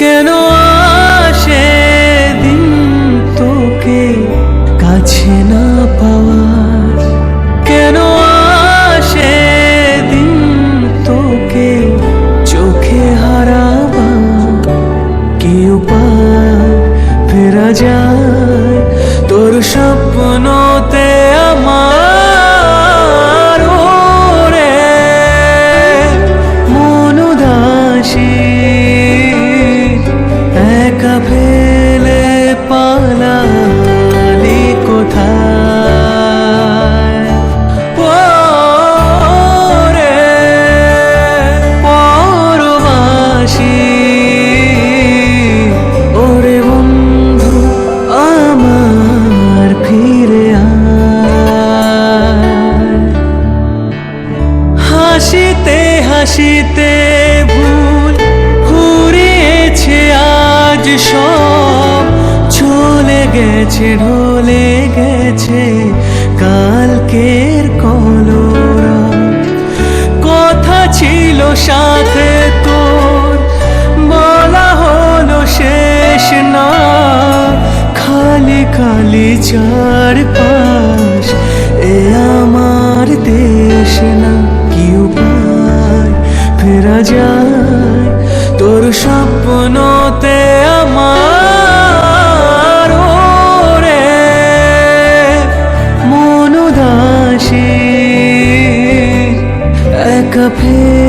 কেন খুশিতে ভুল ঘুরিয়েছে আজ সব। চলে গেছে, ঢলে গেছে কালকের কলরা। কথা ছিল সাথে তোর, বলা হলো শেষ না। খালি খালি চার পা pain.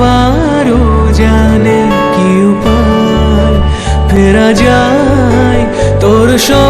আবারও জানে কি উপায়। ফেরা যায় তোর সব